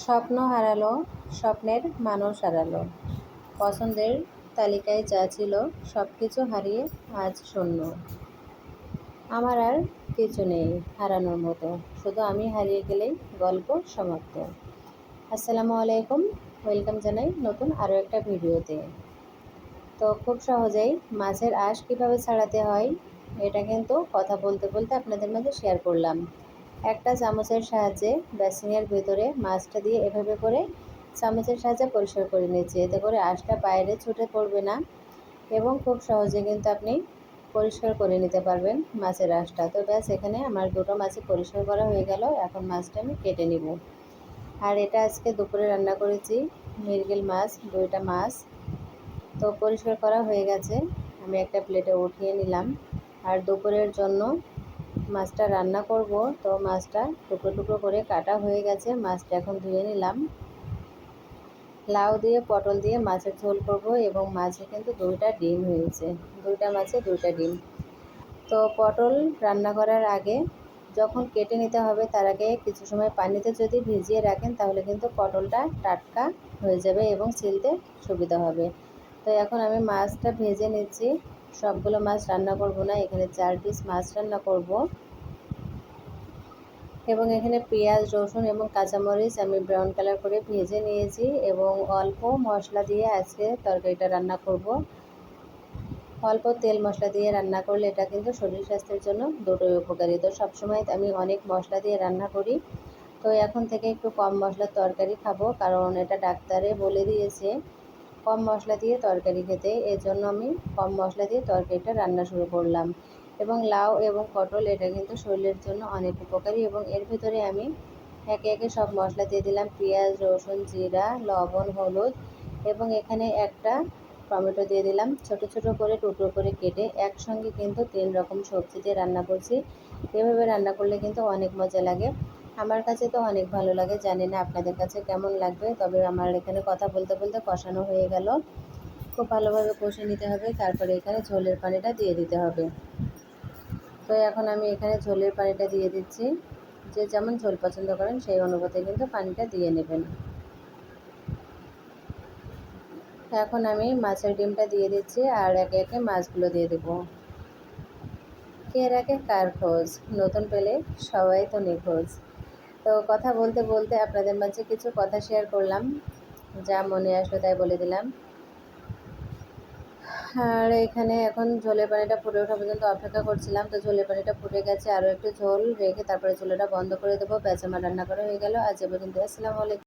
স্বপ্ন হারালো, স্বপ্নের মানুষ হারালো। পছন্দের তালিকায় যা ছিল সব কিছু হারিয়ে আজ শূন্য। আমার আর কিছু নেই হারানোর মতো, শুধু আমি হারিয়ে গেলেই গল্প সমাপ্ত। আসসালামু আলাইকুম, ওয়েলকাম জানাই নতুন আরও একটা ভিডিওতে। তো খুব সহজেই মাছের আঁশ কীভাবে ছাড়াতে হয়, এটা কিন্তু কথা বলতে বলতে আপনাদের মাঝে শেয়ার করলাম। একটা চামচের সাহায্যে বেসিনের ভিতরে মাছটা দিয়ে এভাবে করে চামচের সাহায্যে পরিষ্কার করে নিচ্ছি এতে করে আঁশটা বাইরে ছুটে পড়বে না এবং খুব সহজে কিন্তু আপনি পরিষ্কার করে নিতে পারবেন মাছের আঁশটা। তো ব্যাস, এখানে আমার দুটো মাছই পরিষ্কার করা হয়ে গেল। এখন মাছটা আমি কেটে নিব। আর এটা আজকে দুপুরে রান্না করেছি, মৃগেল মাছ, দুইটা মাছ। তো পরিষ্কার করা হয়ে গেছে। আমি একটা প্লেটে উঠিয়ে নিলাম। আর দুপুরের জন্য মাছটা রান্না করব। তো মাছটা টুকরো টুকরো করে কাটা হয়ে গেছে। মাছটা এখন ধুয়ে নিলাম। লাউ দিয়ে, পটল দিয়ে মাছের ঝোল করব এবং মাছে কিন্তু দুইটা ডিম হয়েছে। দুইটা মাছে, দুইটা ডিম। তো পটল রান্না করার আগে যখন কেটে নিতে হবে, তার আগে কিছু সময় পানিতে যদি ভিজিয়ে রাখেন, তাহলে কিন্তু পটলটা টাটকা হয়ে যাবে এবং ছিলতে সুবিধা হবে। তো এখন আমি মাছটা ভেজে নিচ্ছি। সবগুলো মাছ রান্না করব না, এখানে চার পিস মাছ রান্না করব। এবং এখানে পেঁয়াজ, রসুন এবং কাঁচামরিচ আমি ব্রাউন কালার করে ভেজে নিয়েছি এবং অল্প মশলা দিয়ে আজকে তরকারিটা রান্না করব। অল্প তেল মশলা দিয়ে রান্না করলে এটা কিন্তু শরীর স্বাস্থ্যের জন্য দুটোই উপকারী। তো সবসময় আমি অনেক মশলা দিয়ে রান্না করি। তো এখন থেকে একটু কম মশলার তরকারি খাব, কারণ এটা ডাক্তারে বলে দিয়েছে কম মশলা দিয়ে তরকারি খেতে। এর জন্য আমি কম মশলা দিয়ে তরকারিটা রান্না শুরু করলাম। এবং লাউ এবং পটল এটা কিন্তু শরীরের জন্য অনেক উপকারী এবং এর ভিতরে আমি একে একে সব মশলা দিয়ে দিলাম। পেঁয়াজ, রসুন, জিরা, লবণ, হলুদ এবং এখানে একটা টমেটো দিয়ে দিলাম। ছোট ছোট করে টুকরো করে কেটে একসঙ্গে কিন্তু তিন রকম সবজি দিয়ে রান্না করছি। এভাবে রান্না করলে কিন্তু অনেক মজা লাগে। আমার কাছে তো অনেক ভালো লাগে, জানি না আপনাদের কাছে কেমন লাগবে, তবে আমার এখানে কথা বলতে বলতে কষানো হয়ে গেল। খুব ভালোভাবে কষে নিতে হবে, তারপরে এখানে ঝোলের পানিটা দিয়ে দিতে হবে। তো এখন আমি এখানে ঝোলের পানিটা দিয়ে দিচ্ছি। যে যেমন ঝোল পছন্দ করেন, সেই অনুপাতে কিন্তু পানিটা দিয়ে নেবেন। এখন আমি মাছের ডিমটা দিয়ে দিচ্ছি আর একে একে মাছগুলো দিয়ে দেব। কে রাখে কার খোঁজ? নতুন পেলে সবাই তো নিখোঁজ। তো কথা বলতে বলতে আপনাদের মাঝে কিছু কথা শেয়ার করলাম, যা মনে আসলো তাই বলে দিলাম। আর এখানে এখন ঝোলের পানিটা ফুটে ওঠা পর্যন্ত অপেক্ষা করছিলাম, তো ঝোলের পানিটা ফুটে গেছে আরও একটু ঝোল রেখে তারপরে চুলাটা বন্ধ করে দেবো। প্যাঁচামা রান্না করা হয়ে গেল। আজ এ পর্যন্ত আসসালামু আলাইকুম।